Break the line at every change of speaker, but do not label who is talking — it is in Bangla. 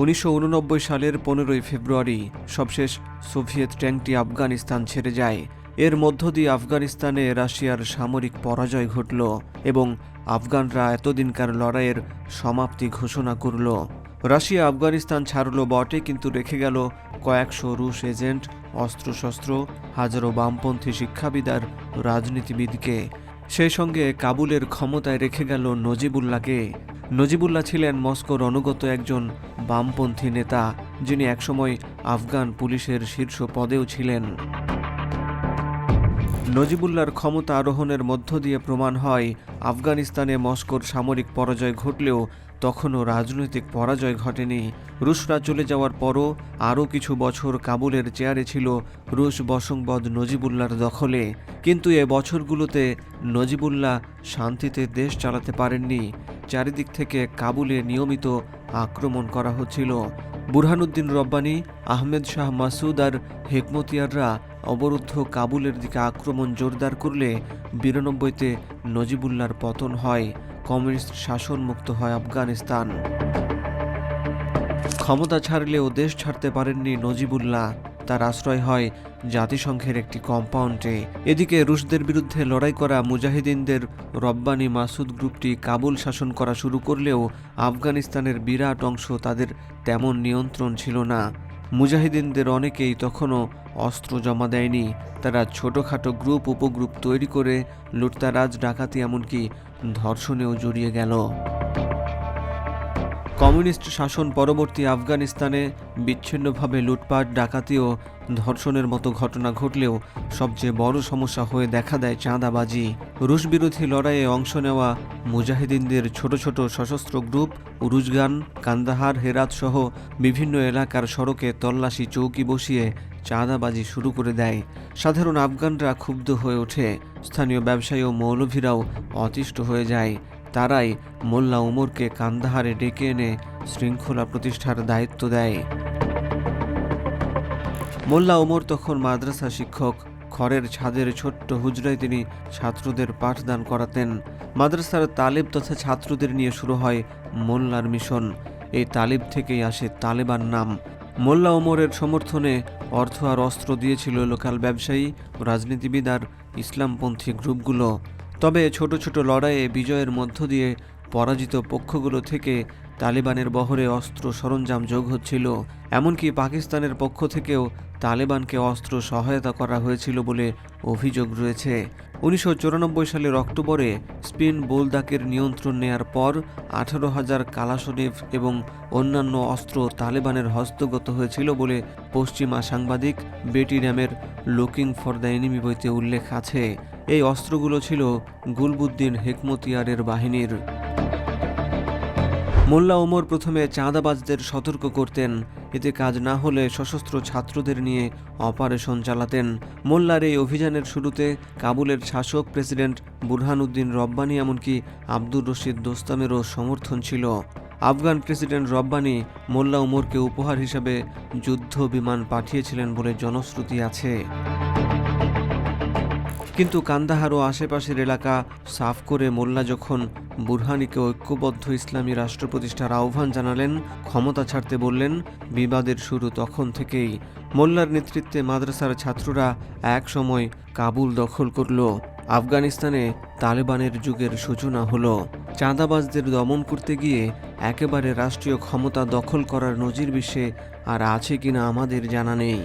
উনিশশো উননব্বই সালের পনেরোই ফেব্রুয়ারি সবশেষ সোভিয়েত ট্যাঙ্কটি আফগানিস্তান ছেড়ে যায়। এর মধ্য দিয়ে আফগানিস্তানে রাশিয়ার সামরিক পরাজয় ঘটল এবং আফগানরা এতদিনকার লড়াইয়ের সমাপ্তি ঘোষণা করল। রাশিয়া আফগানিস্তান ছাড়ল বটে, কিন্তু রেখে গেল কয়েকশো রুশ এজেন্ট, অস্ত্রশস্ত্র, হাজারো বামপন্থী শিক্ষাবিদ আর রাজনীতিবিদকে। সেই সঙ্গে কাবুলের ক্ষমতায় রেখে গেল নজিবুল্লাহকে। নজিবুল্লাহ ছিলেন মস্কোর অনুগত একজন বামপন্থী নেতা যিনি একসময় আফগান পুলিশের শীর্ষ পদেও ছিলেন। নজিবুল্লাহর ক্ষমতা আরোহণের মধ্য দিয়ে প্রমাণ হয়, আফগানিস্তানে মস্কোর সামরিক পরাজয় ঘটলেও তখনও রাজনৈতিক পরাজয় ঘটেনি। রুশরা চলে যাওয়ার পরও আরও কিছু বছর কাবুলের চেয়ারে ছিল রুশ বসংবদ নজিবুল্লাহর দখলে। কিন্তু এ বছরগুলোতে নজিবুল্লাহ শান্তিতে দেশ চালাতে পারেননি। চারিদিক থেকে কাবুলে নিয়মিত আক্রমণ করা হচ্ছিল। বুরহানুদ্দিন রব্বানী, আহমেদ শাহ মাসুদ আর হেকমতিয়াররা অবরুদ্ধ কাবুলের দিকে আক্রমণ জোরদার করলে বিরানব্বইতে নজিবুল্লাহর পতন হয়, কমিউনিস্ট শাসন মুক্ত হয় আফগানিস্তান। ক্ষমতা ছাড়লেও দেশ ছাড়তে পারেননি নজিবুল্লাহ। তার আশ্রয় হয় জাতিসংঘের একটি কম্পাউন্ডে। এদিকে রুশদের বিরুদ্ধে লড়াই করা মুজাহিদিনদের রব্বানি মাসুদ গ্রুপটি কাবুল শাসন করা শুরু করলেও আফগানিস্তানের বিরাট অংশ তাদের তেমন নিয়ন্ত্রণ ছিল না। মুজাহিদিনদের অনেকেই তখনও অস্ত্র জমা দেয়নি। তারা ছোটোখাটো গ্রুপ, উপগ্রুপ তৈরি করে লুটতারাজ, ডাকাতি, এমনকি ধর্ষণেও জড়িয়ে গেল। কমিউনিস্ট শাসন পরবর্তী আফগানিস্তানে বিচ্ছিন্নভাবে লুটপাট, ডাকাতি ও ধর্ষণের মতো ঘটনা ঘটলেও সবচেয়ে বড় সমস্যা হয়ে দেখা দেয় চাঁদাবাজি। রুশ বিরোধী লড়াইয়ে অংশ নেওয়া মুজাহিদিনদের ছোট ছোট সশস্ত্র গ্রুপ, উরুজগান, কান্দাহার, হেরাত সহ বিভিন্ন এলাকার সড়কে তল্লাশি চৌকি বসিয়ে চাঁদাবাজি শুরু করে দেয়। সাধারণ আফগানরা ক্ষুব্ধ হয়ে ওঠে। স্থানীয় ব্যবসায়ী ও মৌলভীরাও অতিষ্ঠ হয়ে যায়। তারাই মোল্লা উমরকে কান্দাহারে ডেকে এনে শৃঙ্খলা প্রতিষ্ঠার দায়িত্ব দেয়। মোল্লা ওমর তখন মাদ্রাসা শিক্ষক, খড়ের ছাদের ছোট্ট হুজরায় তিনি ছাত্রদের পাঠদান করাতেন। মাদ্রাসার তালিব তথা ছাত্রদের নিয়ে শুরু হয় মোল্লার মিশন। এই তালিব থেকেই আসে তালেবান নাম। মোল্লা ওমরের সমর্থনে অর্থ আর অস্ত্র দিয়েছিল লোকাল ব্যবসায়ী, রাজনীতিবিদ আর ইসলামপন্থী গ্রুপগুলো। তবে ছোট ছোট লড়াইয়ে বিজয়ের মধ্য দিয়ে পরাজিত পক্ষগুলো থেকে তালেবানের বহরে অস্ত্র সরঞ্জাম যোগ হচ্ছিল। এমনকি পাকিস্তানের পক্ষ থেকেও তালেবানকে অস্ত্র সহায়তা করা হয়েছিল বলে অভিযোগ রয়েছে। উনিশশো চুরানব্বই সালের অক্টোবরে স্পিন বোলদাকের নিয়ন্ত্রণ নেয়ার পর আঠারো হাজার কালাশনিভ এবং অন্যান্য অস্ত্র তালেবানের হস্তগত হয়েছিল বলে পশ্চিমা সাংবাদিক বেটি র্যামের লুকিং ফর দ্য এনিমি বইতে উল্লেখ আছে। এই অস্ত্রগুলো ছিল গুলবুদ্দিন হেকমতিয়ারের বাহিনীর। মোল্লা ওমর প্রথমে চাঁদাবাজদের সতর্ক করতেন, এতে কাজ না হলে সশস্ত্র ছাত্রদের নিয়ে অপারেশন চালাতেন। মোল্লার এই অভিযানের শুরুতে কাবুলের শাসক প্রেসিডেন্ট বুরহানুদ্দিন রব্বানি এমনকি আব্দুর রশিদ দোস্তামেরও সমর্থন ছিল। আফগান প্রেসিডেন্ট রব্বানি মোল্লা ওমরকে উপহার হিসাবে যুদ্ধ বিমান পাঠিয়েছিলেন বলে জনশ্রুতি আছে। কিন্তু কান্দাহার ও আশেপাশের এলাকা সাফ করে মোল্লা যখন বুরহানিকে ঐক্যবদ্ধ ইসলামী রাষ্ট্র প্রতিষ্ঠার আহ্বান জানালেন, ক্ষমতা ছাড়তে বললেন, বিবাদের শুরু তখন থেকেই। মোল্লার নেতৃত্বে মাদ্রাসার ছাত্ররা এক সময় কাবুল দখল করল। আফগানিস্তানে তালেবানের যুগের সূচনা হলো। চাঁদাবাজদের দমন করতে গিয়ে একেবারে রাষ্ট্রীয় ক্ষমতা দখল করার নজির বিশ্বে আর আছে কিনা আমাদের জানা নেই।